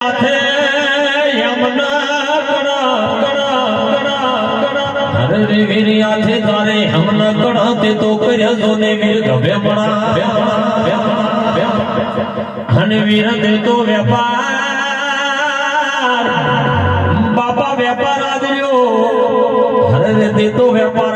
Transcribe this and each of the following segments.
હાથે યમના કણા, કણા, કણા, કણા. હરે રે વીરી હાથે તારે તે કર્યા જો ને વીર ગભે પણા. અને વીર તે બાપા વેપાર આદર્યો હરે તે તો વેપાર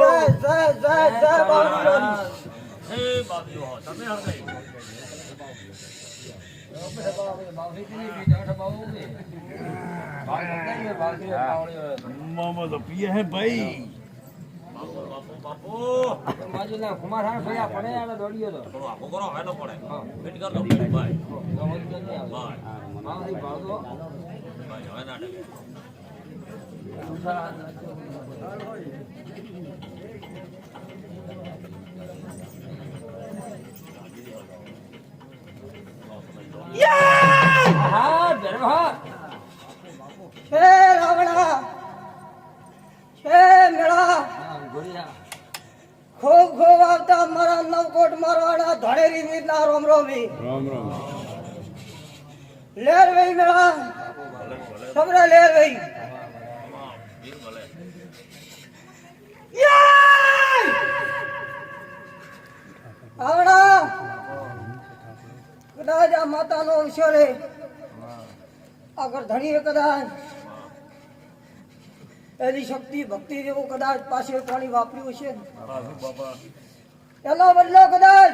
જય જય જય જય બાપુ. મામા તો પીએ હે બાપુ તમે કુમારહાણ ભયા પડે. આને દોડ્યો તો માવડી ભાળતો રોમ રોમી. લેર વઈ મેળા સબરા લેર વઈ આવડા. કદાચ આ માતાનો વિષય રે આગળ ધણીએ કદાચ. એની શક્તિ ભક્તિ જેવું કદાચ પાસે પાણી વાપર્યું છે એના બદલો કદાચ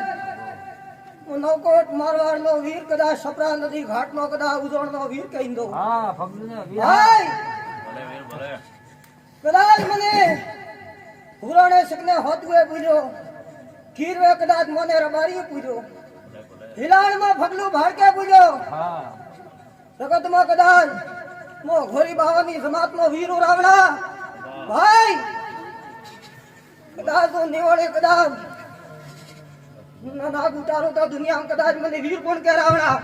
નવકોટ મારવાડ નો વીર કદાચ સપરા નદી ઘાટ નો કદાચ ઉજવણ નો વીર કહી દો હા ફગને વિહાર ભાઈ! કદાચ મને હુરાણે સકને હોતવે પૂજો કીરવે કદાચ મને રબારી પૂર્યો. હિલાણમાં ફગલું ભાડકે પૂજો હા. જગતમાં કદાચ મો ઘોરી બાવાની સમાતનો વીર ઉરાવડા ભાઈ! કદાચ હું નિવડે કદાચ ના ઉતારો તો દુનિયામાં કદાચ મને વીર કોણ કહેરાવડા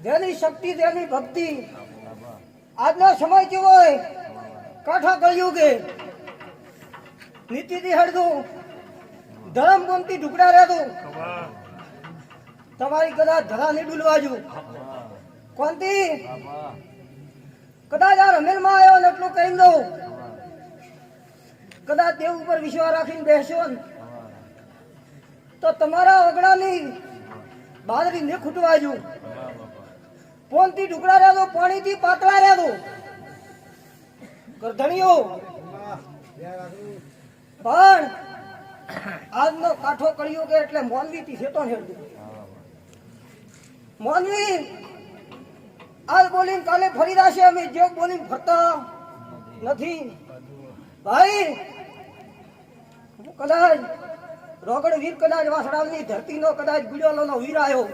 જેની શક્તિ જેની ભક્તિ સમય કેવો હોય? કાંઠા કહ્યું કે નીતિથી હળદું ધરમ ગુમતી ઢુકડા રહેતું તમારી કદાચ ધરાની ડૂલવાજુ કોનતી કદાચ આ રમેલમાં આવ્યો ને એટલું કહી દઉં. કદાચ દેવ ઉપર વિશ્વાસ રાખીને બેસશો ને, તો તમારા ઓગણાની બાદરી ને ખૂટવાજુ પોનથી ઢુકડા રહેતો પાણીથી પાતળા રહેતો ગરધણીઓ! પણ આજનો કાઠો કર્યો કે એટલે મોલવી થી શેતો હેડું મોલવી, આજ બોલીને કાલે ફરી જશે અમે જે બોલીને ફરતા નથી. ભાઈ કદાચ રોગડ વીર કદાચ વાસણાની ધરતીનો કદાચ ગુડેલોનો વીર આવ્યો.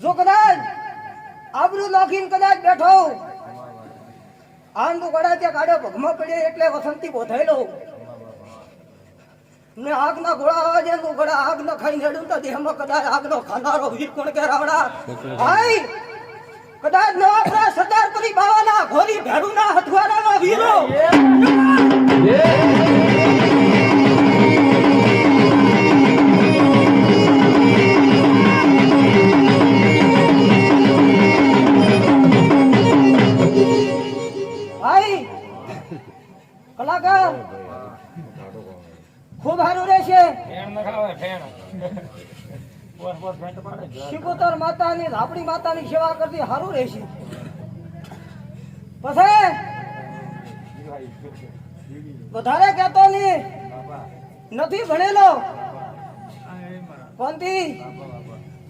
જો કદાચ આબરૂ નાખીને કદાચ બેઠો આમ તો કદાચ ત્યાં કાઢો, ભગમાં પડ્યો એટલે વસંતી બોધાયેલો ને આગના ઘોડા આવે છે તું ઘોડા આગ ન ખાઈ નેડું તો દેહમાં કદાચ આગનો ખાનારો વીર કોણ કે રાવડા ભાઈ કદાચ નવાપરા સરદાર પરી બાવાના ઘોરી ભેડુના હથવારાના વીરો. શિકોતર માતાની આપણી માતાની સેવા કરતી સારું રહેશે. પછી? વધારે કહેતો નહીં. નથી ભણેલો. પંથી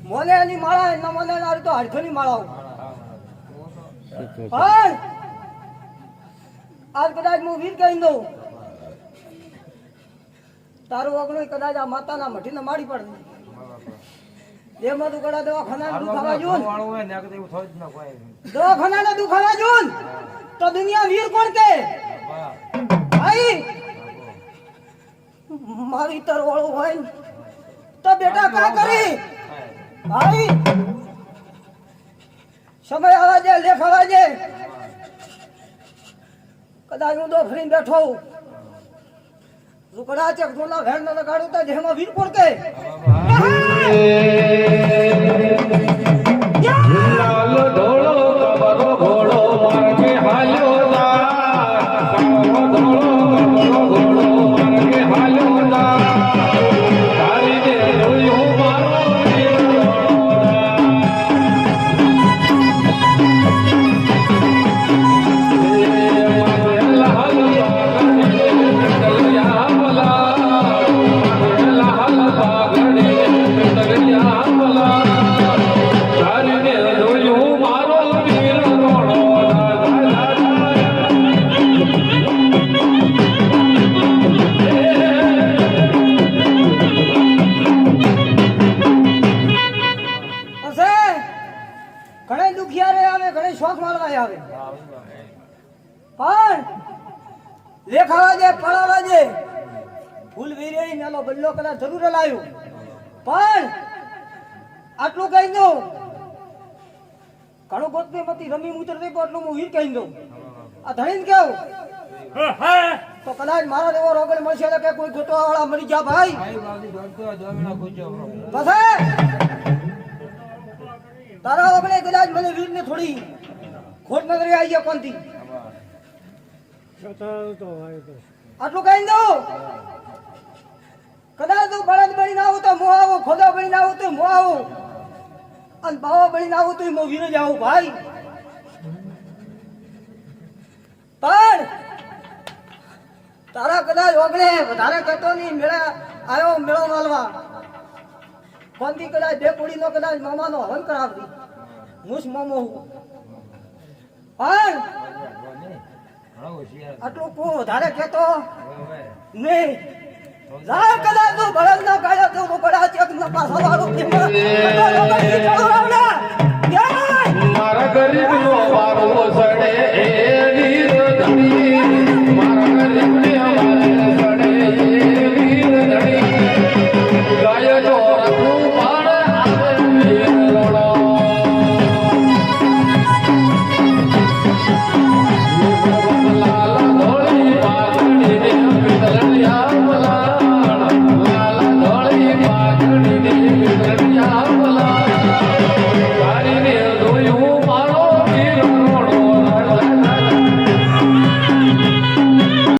મોને એની માળા એના મોને ના તો હાડકોની માળાઓ. પણ આજ કદાચ હું વીર કહી દઉં. તારું ઓગણું કદાચ આ માતાના મઠીને માડી પડે. જેમાં તું કડા દવાખાના દુખાવા જોન જ દુખાવા જોન તો દુનિયા વીર કોણ કે? ભાઈ મારી તર વાળું હોય તો બેટા કા કરી? ભાઈ સમય આવા છે લેખ આવા કદાચ હું તો ફરી બેઠો હું जुकडा तुला घडणारा काढू तर झेमा वीर पडते લેખાવા દે પડાવા દે. ફૂલ વીરે મેલો બલ્લો કલા જરૂર લાવ્યો. પણ આટલું કહી દઉં. ઘણું ગોતની મતી રમી ઉતરતી પણ એટલું હું હીર કહી દઉં. આ ધણીને કેવું તો કદાચ મારા જેવો રોગડ મળશે તો કે કોઈ ગોતવા વાળા મરી જા ભાઈ. પછી તારા ઓગણે કદાચ મને વીરને થોડી ખોટ નજરે આવી ગયા કોનથી આટલું કહી દઉં? કદાચ તું બળદ બનીને આવું તો હું આવું, ખોદા બનીને આવું તો હું આવું. અને બાવા બનીને આવું તો હું વીર આવું ભાઈ. પણ તારા કદાચ ઓગણે વધારે કરતો નહીં, મેળા આવ્યો મેળો માલવા કોનથી કદાચ બે કોડીનો કદાચ મામાનો હવન કરાવતી. જ મામો હું પણ આટલું કો વધારે કેતો નહીં. લા કદા તો ભળલ ના કાયા તો કડા ચેક ના પાસા વાળો કે મારા ગરીબ